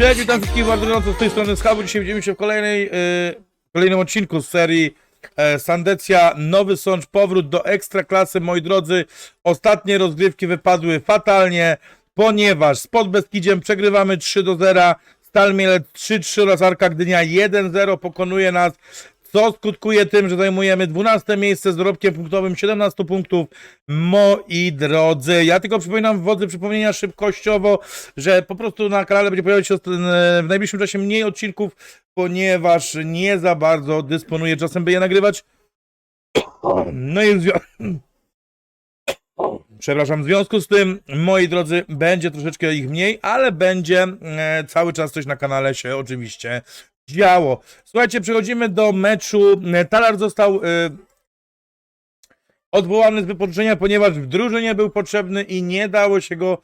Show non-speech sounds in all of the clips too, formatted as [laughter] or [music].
Cześć, witam wszystkich bardzo gorąco z tej strony Schabu. Dzisiaj widzimy się w kolejnej, yy, kolejnym odcinku z serii e, Sandecja, Nowy Sącz, powrót do Ekstraklasy. Moi drodzy, ostatnie rozgrywki wypadły fatalnie, ponieważ z Podbeskidziem przegrywamy 3 do 0, Stal Mielec 3-3 oraz Arka Gdynia 1-0 pokonuje nas, co skutkuje tym, że zajmujemy 12 miejsce z dorobkiem punktowym 17 punktów. Moi drodzy, ja tylko przypominam wodzy przypomnienia szybkościowo, że po prostu na kanale będzie pojawiać się w najbliższym czasie mniej odcinków, ponieważ nie za bardzo dysponuję czasem, by je nagrywać. No i w związku... [clears throat] Przepraszam, w związku z tym, moi drodzy, będzie troszeczkę ich mniej, ale będzie e, cały czas coś na kanale się oczywiście działo. Słuchajcie, przechodzimy do meczu. E, Talar został e, odwołany z wypożyczenia, ponieważ w drużynie był potrzebny i nie dało się go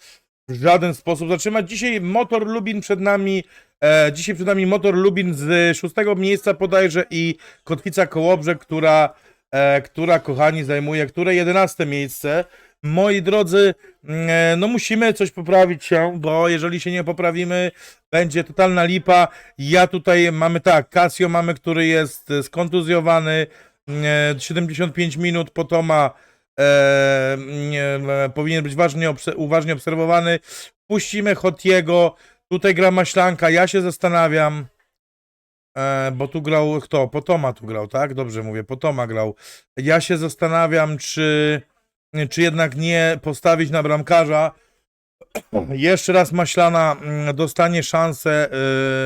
w żaden sposób zatrzymać. Dzisiaj Motor Lubin przed nami, e, dzisiaj przed nami Motor Lubin z szóstego miejsca bodajże i Kotwica Kołobrzeg, która, e, która kochani zajmuje, które 11 miejsce. Moi drodzy, mm, e, no musimy coś poprawić się, bo jeżeli się nie poprawimy, będzie totalna lipa. Ja tutaj mamy tak, Casio mamy, który jest e, skontuzjowany, e, 75 minut, Potoma e, nie, e, powinien być ważnie, uważnie obserwowany. Puścimy Hotiego, tutaj gra Maślanka, ja się zastanawiam, e, bo tu grał kto? Potoma tu grał, tak? Dobrze mówię, Potoma grał. Ja się zastanawiam, czy czy jednak nie postawić na bramkarza. Jeszcze raz Maślana mm, dostanie szansę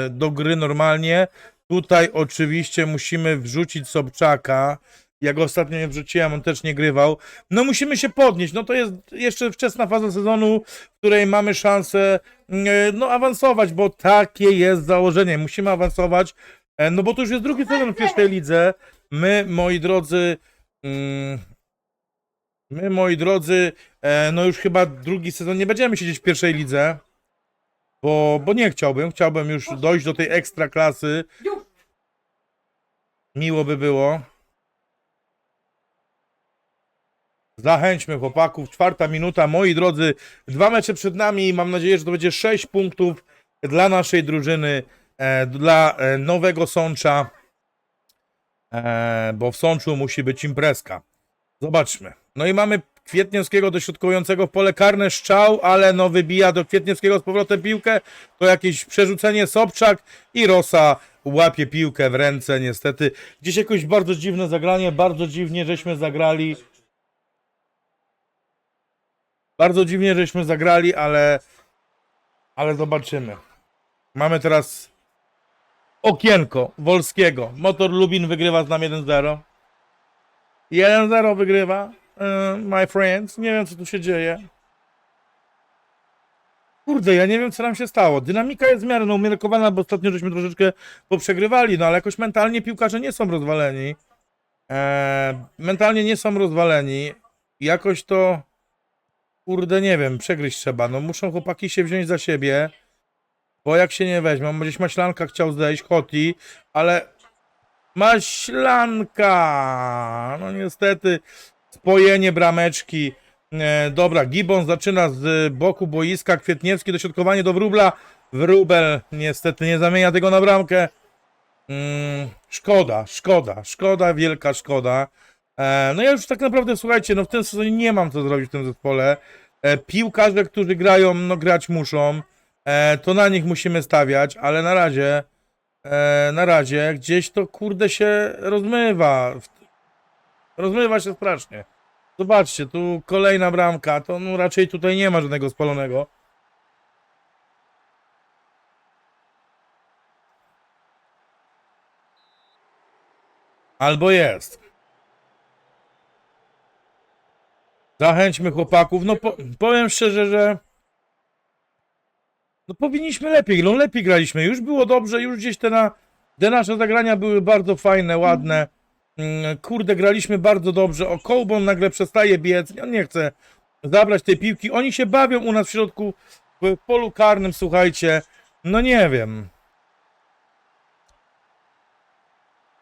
y, do gry normalnie. Tutaj oczywiście musimy wrzucić Sobczaka. Jak ostatnio nie wrzuciłem, on też nie grywał. No musimy się podnieść. No to jest jeszcze wczesna faza sezonu, w której mamy szansę y, no awansować, bo takie jest założenie. Musimy awansować. E, No bo to już jest drugi sezon w pierwszej lidze. My, moi drodzy, mm, My, moi drodzy, e, no już chyba drugi sezon nie będziemy siedzieć w pierwszej lidze, bo, bo nie chciałbym. Chciałbym już dojść do tej ekstra klasy. Miło by było. Zachęćmy chłopaków. Czwarta minuta. Moi drodzy, dwa mecze przed nami mam nadzieję, że to będzie sześć punktów dla naszej drużyny, e, dla e, Nowego Sącza, bo w Sączu musi być imprezka. Zobaczmy. No i mamy Kwietniewskiego dośrodkującego w pole karne strzał, ale no wybija do Kwietniewskiego z powrotem piłkę. To jakieś przerzucenie Sobczak i Rosa łapie piłkę w ręce niestety. Gdzieś jakoś bardzo dziwne zagranie, bardzo dziwnie żeśmy zagrali. Bardzo dziwnie żeśmy zagrali, ale ale zobaczymy. Mamy teraz okienko Wolskiego. Motor Lubin wygrywa z nami 1-0. 1-0 wygrywa. e, my friends. Nie wiem, co tu się dzieje. Kurde, ja nie wiem, co nam się stało. Dynamika jest w miarę no, umiarkowana, bo ostatnio żeśmy troszeczkę poprzegrywali, no ale jakoś mentalnie piłkarze nie są rozwaleni. E, mentalnie nie są rozwaleni. Jakoś to... Kurde, nie wiem, przegryźć trzeba. No muszą chłopaki się wziąć za siebie. Bo jak się nie weźmą, gdzieś Maślanka chciał zejść, Hoti, ale Maślanka! No niestety, spojenie brameczki. E, dobra, Gibbon zaczyna z boku boiska, Kwietniewski, dośrodkowanie do Wróbla. Wróbel niestety nie zamienia tego na bramkę. Mm, szkoda, szkoda, szkoda, wielka szkoda. E, no ja już tak naprawdę, słuchajcie, no w tym sezonie nie mam co zrobić w tym zespole. E, piłkarze, którzy grają, no grać muszą. E, to na nich musimy stawiać, ale na razie e, na razie gdzieś to kurde się rozmywa. Rozmywa się strasznie. Zobaczcie, tu kolejna bramka, to no raczej tutaj nie ma żadnego spalonego. Albo jest. Zachęćmy chłopaków. No po, powiem szczerze, że no powinniśmy lepiej, no lepiej graliśmy. Już było dobrze, już gdzieś te, na, te nasze zagrania były bardzo fajne, ładne. Mm, Kurde, graliśmy bardzo dobrze. O, Kołbon nagle przestaje biec. On nie chce zabrać tej piłki. Oni się bawią u nas w środku, w polu karnym, słuchajcie. No nie wiem.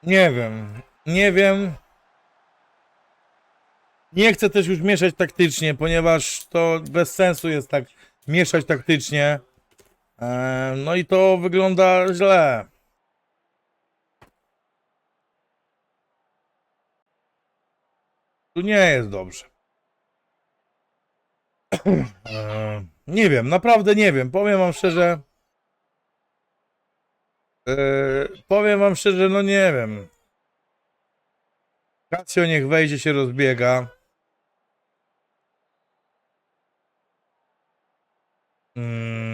Nie wiem. Nie wiem. Nie chcę też już mieszać taktycznie, ponieważ to bez sensu jest tak mieszać taktycznie. No i to wygląda źle. Tu nie jest dobrze. [clears throat] Nie wiem, naprawdę nie wiem. Powiem wam szczerze. E, powiem wam szczerze, no nie wiem. Kacjo niech wejdzie, się rozbiega. Mm.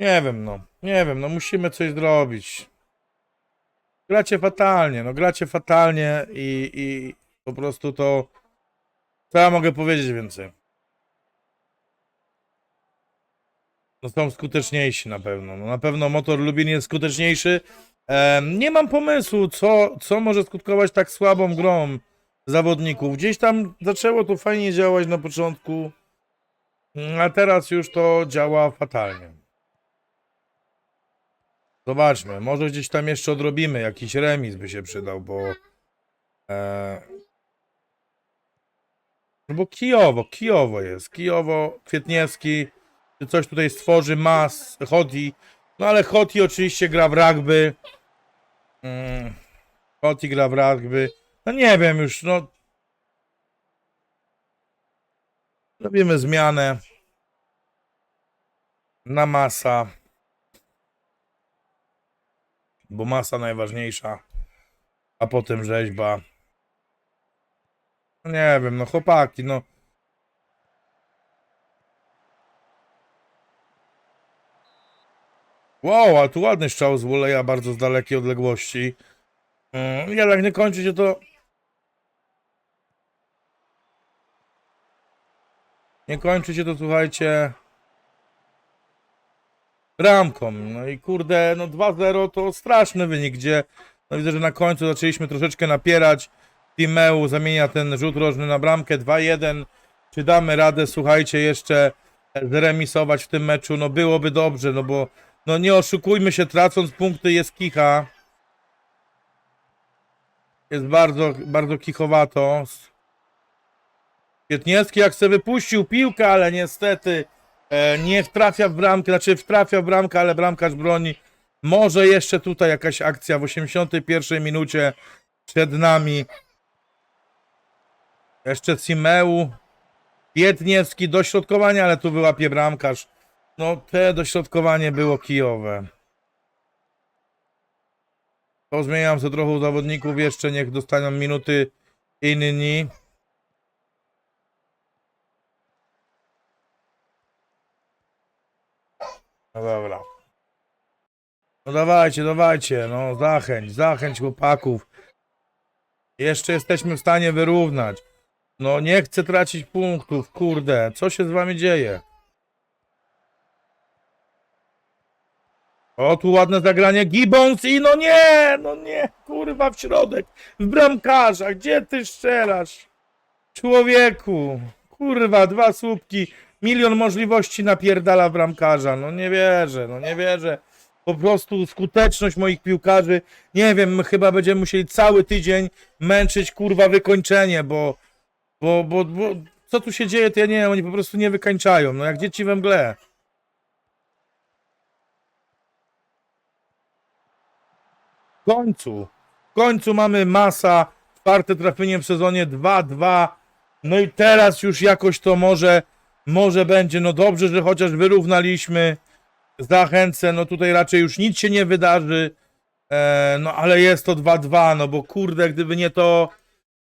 Nie wiem, no. Nie wiem, no musimy coś zrobić. Gracie fatalnie, no gracie fatalnie i, i po prostu to. Co ja mogę powiedzieć więcej? No są skuteczniejsi na pewno. No na pewno motor Lubin jest skuteczniejszy. Em, nie mam pomysłu, co, co może skutkować tak słabą grą zawodników. Gdzieś tam zaczęło to fajnie działać na początku, a teraz już to działa fatalnie. Zobaczmy, może gdzieś tam jeszcze odrobimy, jakiś remis by się przydał, bo e, bo Kijowo, Kijowo jest, Kijowo, Kwietniewski, czy coś tutaj stworzy, Mas, Hoti, no ale Hoti oczywiście gra w rugby, mm, Hoti gra w rugby, no nie wiem już, no. Robimy zmianę na Masa, bo masa najważniejsza, a potem rzeźba. No nie wiem, no chłopaki, no. Wow, a tu ładny strzał z Woleja bardzo z dalekiej odległości. Mm, Jednak nie kończy się to. Nie kończy się to, słuchajcie. Bramką. No i kurde, no 2-0 to straszny wynik, gdzie no widzę, że na końcu zaczęliśmy troszeczkę napierać. Timeu zamienia ten rzut rożny na bramkę 2-1. Czy damy radę, słuchajcie, jeszcze zremisować w tym meczu? No byłoby dobrze, no bo no nie oszukujmy się, tracąc punkty jest kicha. Jest bardzo, bardzo kichowato. Kwietniewski jak se wypuścił piłkę, ale niestety e, nie wtrafia w bramkę, znaczy wtrafia w bramkę, ale bramkarz broni. Może jeszcze tutaj jakaś akcja w 81 minucie przed nami. Jeszcze Simeu. Kwietniewski dośrodkowanie, ale tu wyłapie bramkarz. No te dośrodkowanie było kijowe. To zmieniam sobie trochę zawodników jeszcze, niech dostaną minuty inni. No dobra. No dawajcie, dawajcie, no zachęć, zachęć chłopaków. Jeszcze jesteśmy w stanie wyrównać. No nie chcę tracić punktów, kurde, co się z wami dzieje? O, tu ładne zagranie, Gibbons i no nie, no nie, kurwa w środek, w bramkarza, gdzie ty strzelasz? Człowieku, kurwa, dwa słupki, milion możliwości napierdala bramkarza, no nie wierzę, no nie wierzę. Po prostu skuteczność moich piłkarzy, nie wiem, my chyba będziemy musieli cały tydzień męczyć, kurwa, wykończenie, bo, bo, bo, bo co tu się dzieje, to ja nie wiem, oni po prostu nie wykańczają, no jak dzieci we mgle. W końcu, w końcu mamy masa, czwarte trafienie w sezonie 2-2, no i teraz już jakoś to może, może będzie, no dobrze, że chociaż wyrównaliśmy, zachęcę, no tutaj raczej już nic się nie wydarzy, e, no ale jest to 2-2, no bo kurde, gdyby nie to,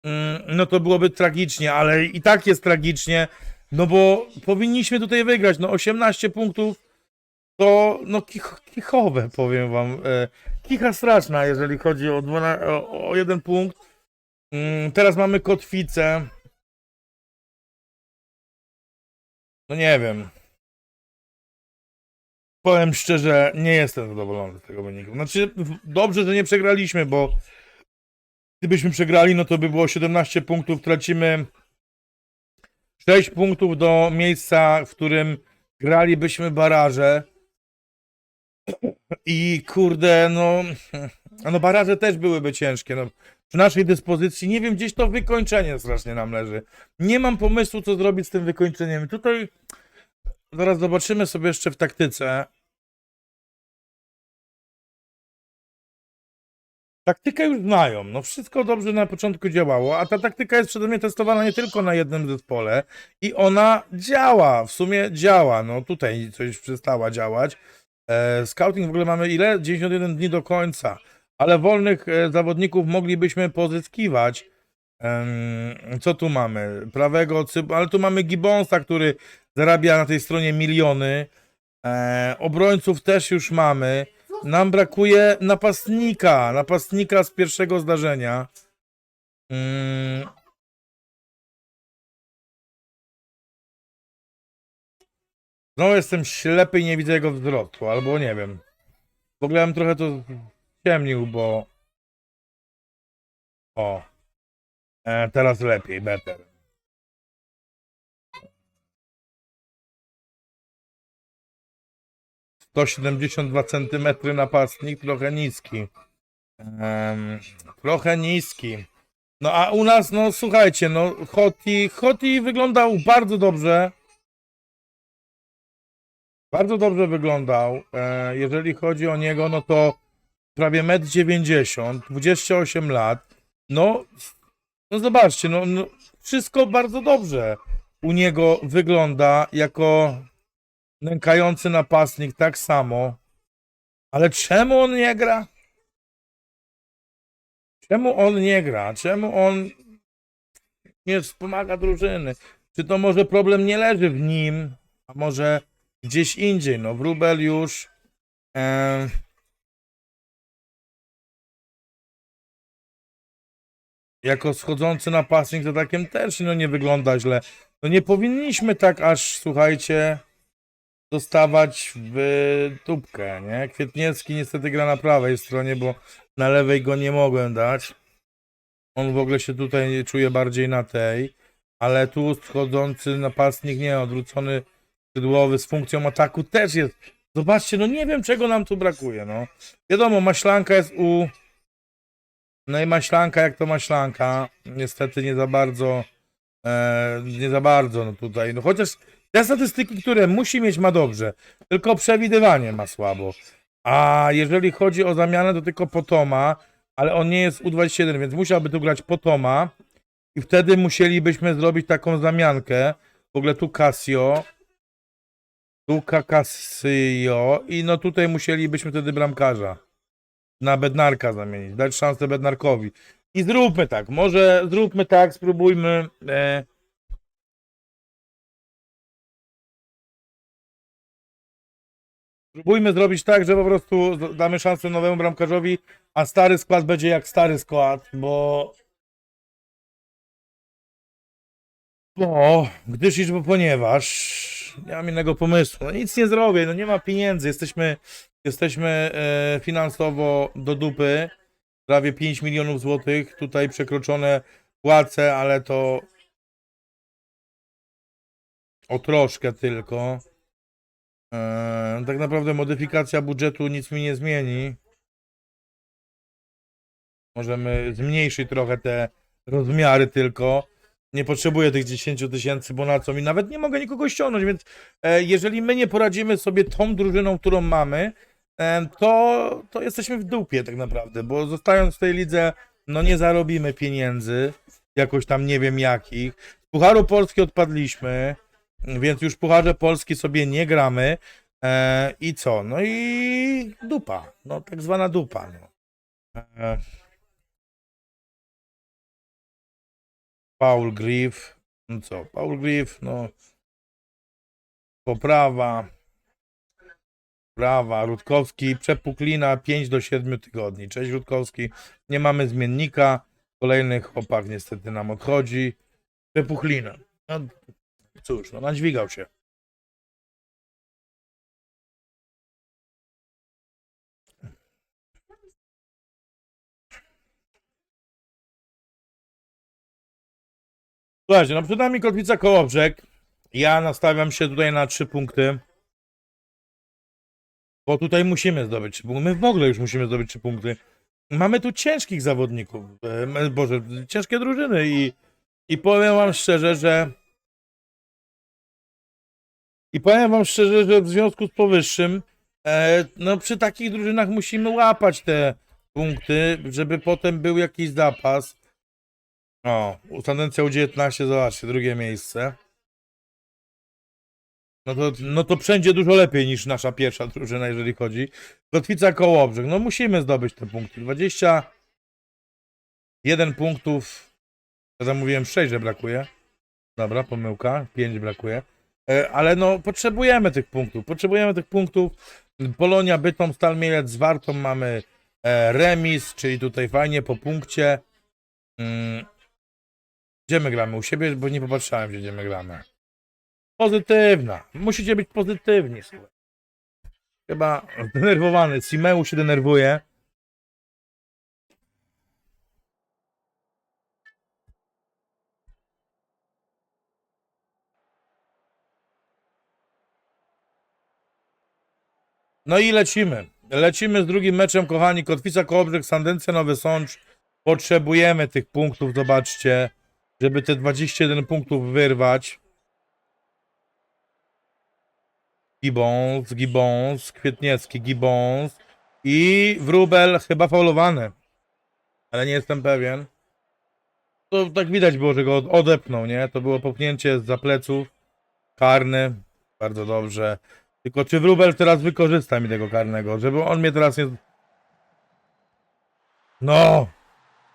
mm, no to byłoby tragicznie, ale i tak jest tragicznie, no bo powinniśmy tutaj wygrać, no 18 punktów, to no kich, kichowe, powiem wam. E, kicha straszna, jeżeli chodzi o, dwana, o, o jeden punkt. Mm, teraz mamy kotwicę. No nie wiem. Powiem szczerze, nie jestem zadowolony z tego wyniku. Znaczy, dobrze, że nie przegraliśmy, bo gdybyśmy przegrali, no to by było 17 punktów. Tracimy 6 punktów do miejsca, w którym gralibyśmy baraże. I kurde, no, no baraże też byłyby ciężkie. No. Przy naszej dyspozycji, nie wiem, gdzieś to wykończenie strasznie nam leży. Nie mam pomysłu, co zrobić z tym wykończeniem. Tutaj zaraz zobaczymy sobie jeszcze w taktyce. Taktykę już znają. No wszystko dobrze na początku działało, a ta taktyka jest przede mnie testowana nie tylko na jednym zespole i ona działa, w sumie działa. No tutaj coś przestała działać. E, scouting w ogóle mamy ile? 91 dni do końca, ale wolnych e, zawodników moglibyśmy pozyskiwać. Co tu mamy? Prawego, ale tu mamy Gibbonsa, który zarabia na tej stronie miliony. E, obrońców też już mamy. Nam brakuje napastnika, napastnika z pierwszego zdarzenia. Mm. Znowu jestem ślepy i nie widzę jego wzrostu, albo nie wiem. W ogóle bym trochę to ciemnił, bo... O. E, teraz lepiej, better. To 72 cm napastnik, trochę niski. Em, trochę niski. No a u nas, no słuchajcie, no Hoti, Hoti wyglądał bardzo dobrze. Bardzo dobrze wyglądał. E, jeżeli chodzi o niego, no to prawie 1,90 m, 28 lat. No, no zobaczcie, no, no wszystko bardzo dobrze u niego wygląda jako nękający napastnik tak samo. Ale czemu on nie gra? Czemu on nie gra? Czemu on nie wspomaga drużyny? Czy to może problem nie leży w nim, a może gdzieś indziej? No, Wróbel już. Jako schodzący napastnik to takiem też no, nie wygląda źle. No nie powinniśmy tak aż, słuchajcie, dostawać w tubkę, nie? Kwietniewski niestety gra na prawej stronie, bo na lewej go nie mogłem dać. On w ogóle się tutaj czuje bardziej na tej, ale tu schodzący napastnik, nie, odwrócony skrzydłowy z funkcją ataku też jest. Zobaczcie, no nie wiem czego nam tu brakuje, no. Wiadomo, maślanka jest u... No i maślanka jak to maślanka, niestety nie za bardzo, e, nie za bardzo no tutaj, no chociaż te statystyki, które musi mieć, ma dobrze. Tylko przewidywanie ma słabo. A jeżeli chodzi o zamianę, to tylko Potoma, ale on nie jest U21, więc musiałby tu grać Potoma. I wtedy musielibyśmy zrobić taką zamiankę. W ogóle tu Casio. Tu Casio. I no tutaj musielibyśmy wtedy bramkarza na Bednarka zamienić. Dać szansę Bednarkowi. I zróbmy tak. Może zróbmy tak, spróbujmy. E, Spróbujmy zrobić tak, że po prostu damy szansę nowemu bramkarzowi, a stary skład będzie jak stary skład, bo. Bo, gdyż bo ponieważ nie mam innego pomysłu. No nic nie zrobię, no nie ma pieniędzy. Jesteśmy, jesteśmy e, finansowo do dupy. Prawie 5 milionów złotych. Tutaj przekroczone płace, ale to o troszkę tylko. Eee, tak naprawdę modyfikacja budżetu nic mi nie zmieni. Możemy zmniejszyć trochę te rozmiary tylko. Nie potrzebuję tych 10 tysięcy, bo na co mi nawet nie mogę nikogo ściągnąć, więc e, jeżeli my nie poradzimy sobie tą drużyną, którą mamy, e, to, to jesteśmy w dupie tak naprawdę, bo zostając w tej lidze, no nie zarobimy pieniędzy, jakoś tam nie wiem jakich. Z Pucharu Polski odpadliśmy, więc już w Pucharze Polski sobie nie gramy. E, I co? No i dupa. No tak zwana dupa. No. E, Paul Griff. No co? Paul Griff, no. Poprawa. Prawa. Rutkowski, przepuklina 5 do 7 tygodni. Cześć Rutkowski. Nie mamy zmiennika. Kolejny chłopak niestety nam odchodzi. Przepuchlina. No, cóż, no nadźwigał się. Słuchajcie, no przed nami Kotwica Kołobrzeg. Ja nastawiam się tutaj na trzy punkty. Bo tutaj musimy zdobyć trzy punkty. My w ogóle już musimy zdobyć trzy punkty. Mamy tu ciężkich zawodników. Boże, ciężkie drużyny i, i powiem wam szczerze, że i powiem wam szczerze, że w związku z powyższym e, no przy takich drużynach musimy łapać te punkty, żeby potem był jakiś zapas. O, tendencja U19, zobaczcie, drugie miejsce. No to, no to wszędzie dużo lepiej niż nasza pierwsza drużyna, jeżeli chodzi. Kotwica Kołobrzeg, no musimy zdobyć te punkty. 21 punktów. Ja zamówiłem 6, że brakuje. Dobra, pomyłka, 5 brakuje. E, Ale no, potrzebujemy tych punktów. Potrzebujemy tych punktów. Polonia, Bytom, Stal Mielec z Wartą mamy e, remis, czyli tutaj fajnie po punkcie. Gdzie my gramy? U siebie, bo nie popatrzałem, gdzie my gramy. Pozytywna. Musicie być pozytywni. słuchaj. Chyba zdenerwowany. Simeu się denerwuje. No i lecimy. Lecimy z drugim meczem, kochani. Kotwica Kołobrzeg, Sandencja Nowy Sącz. Potrzebujemy tych punktów, zobaczcie, żeby te 21 punktów wyrwać. Gibbons, Gibbons, Kwietniewski, Gibbons i Wróbel chyba faulowany. Ale nie jestem pewien. To tak widać było, że go od- odepnął, nie? To było popchnięcie za pleców. Karny. Bardzo dobrze. Tylko czy Wróbel teraz wykorzysta mi tego karnego, żeby on mnie teraz nie... No!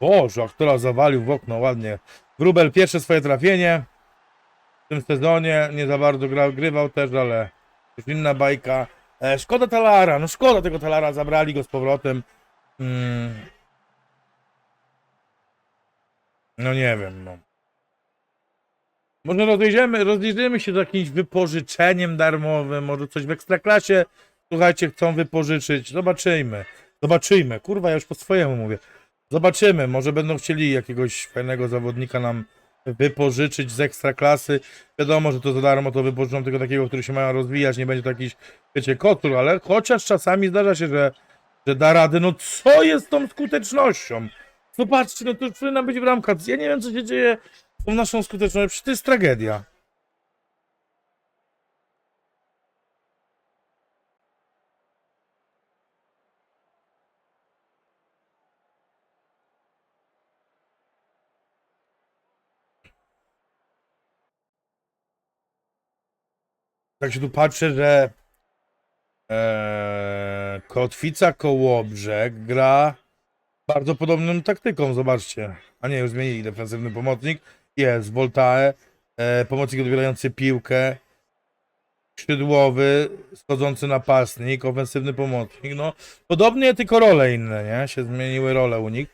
Boże, jak teraz zawalił w okno ładnie. Wróbel pierwsze swoje trafienie w tym sezonie. Nie za bardzo grywał też, ale już inna bajka. E, szkoda Talara, no szkoda tego Talara, zabrali go z powrotem. Mm. No nie wiem, no. Może rozejdziemy, rozejrzymy się z jakimś wypożyczeniem darmowym, może coś w Ekstraklasie, słuchajcie, chcą wypożyczyć. Zobaczyjmy. Zobaczyjmy. Kurwa, ja już po swojemu mówię. Zobaczymy, może będą chcieli jakiegoś fajnego zawodnika nam wypożyczyć z ekstraklasy. Wiadomo, że to za darmo to wypożyczą tylko takiego, który się ma rozwijać, nie będzie to jakiś, wiecie, kotur, ale chociaż czasami zdarza się, że, że da radę. No co jest tą skutecznością? Zobaczcie, no to już powinna być bramka. Ja nie wiem, co się dzieje z naszą skutecznością. Przecież to jest tragedia. Tak się tu patrzę, że e, Kotwica Kołobrzeg gra bardzo podobną taktyką, zobaczcie. A nie, już zmienili defensywny pomocnik. Jest Voltae, e, pomocnik odbierający piłkę, skrzydłowy, schodzący napastnik, ofensywny pomocnik. No, podobnie, tylko role inne, nie? Się zmieniły role u nich.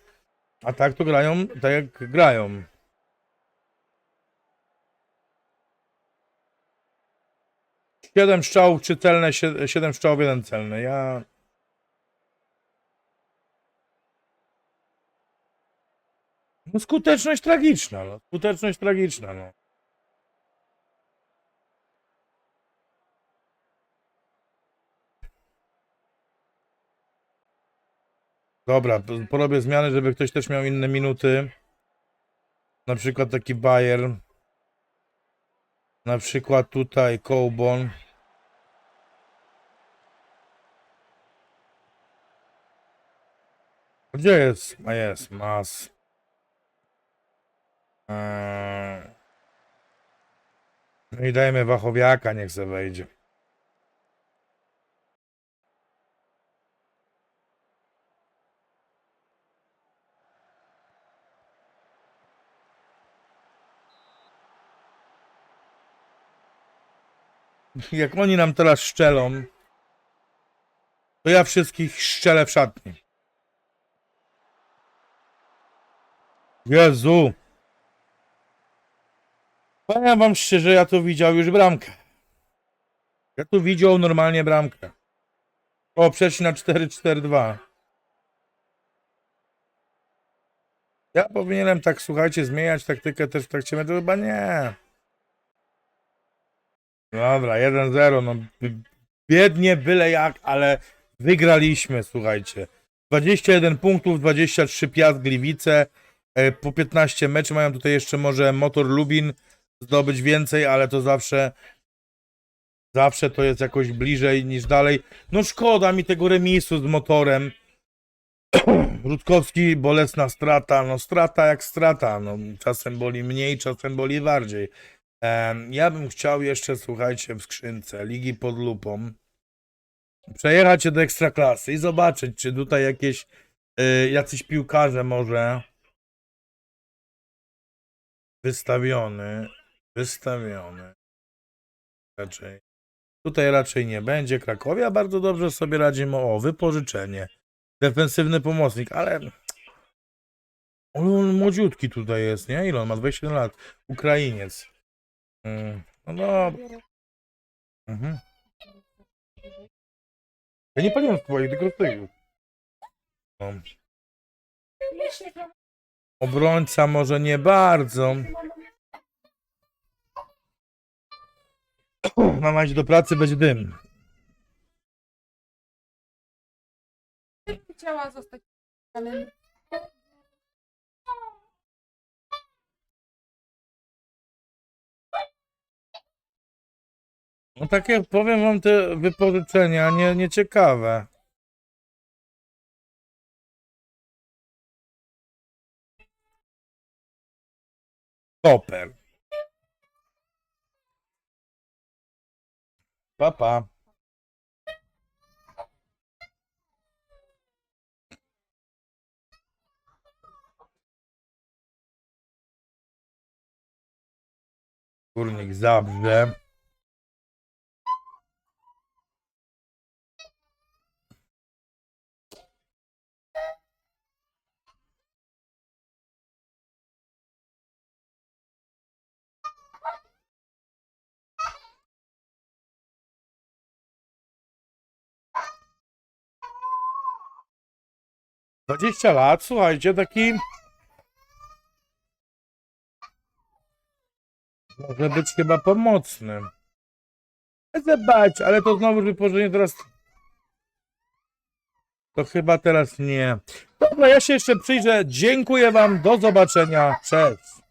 A tak to grają, tak jak grają. Siedem strzałów, trzy celne, sie- siedem strzałów, jeden celny. Ja... No skuteczność tragiczna, no. Skuteczność tragiczna, no. Dobra, porobię zmiany, żeby ktoś też miał inne minuty. Na przykład taki Bayern. Na przykład tutaj Cołbon. Gdzie jest? A jest, mas. No i dajmy Wachowiaka, niech se wejdzie. Jak oni nam teraz szczelą, to ja wszystkich szczelę w szatni. Jezu! Powiem wam szczerze, ja tu widział już bramkę. Ja tu widział normalnie bramkę. O, przeszli na 4-4-2. Ja powinienem tak, słuchajcie, zmieniać taktykę też w trakcie meczu, chyba nie. Dobra, 1-0, no biednie, byle jak, ale wygraliśmy, słuchajcie. 21 punktów, 23 Piast Gliwice, po 15 meczy mają tutaj jeszcze może Motor Lubin zdobyć więcej, ale to zawsze zawsze to jest jakoś bliżej niż dalej. No szkoda mi tego remisu z motorem. [coughs] Rutkowski, bolesna strata, no strata jak strata, no czasem boli mniej, czasem boli bardziej. Ja bym chciał jeszcze, słuchajcie, w skrzynce Ligi pod lupą przejechać się do Ekstraklasy i zobaczyć, czy tutaj jakieś y, jacyś piłkarze może wystawiony, wystawiony raczej. Tutaj raczej nie będzie. Krakowia bardzo dobrze sobie radzimy. O, wypożyczenie. Defensywny pomocnik, ale on młodziutki tutaj jest, nie? Ile on ma? 27 lat. Ukrainiec. Mm, No dobra. Mhm. Ja nie paliłem swoich, tylko tych. No. Obrońca może nie bardzo. Mama idzie do pracy, będzie dym. Chciała zostać, ale No takie, powiem wam, te wypożyczenia nie, nieciekawe. Super. Papa. Pa. Górnik Zabrze. Dwadzieścia lat, słuchajcie, taki... Może być chyba pomocny. Zobacz, ale to znowu wypożyczenie teraz... To chyba teraz nie. Dobra, ja się jeszcze przyjrzę. Dziękuję wam, do zobaczenia, cześć.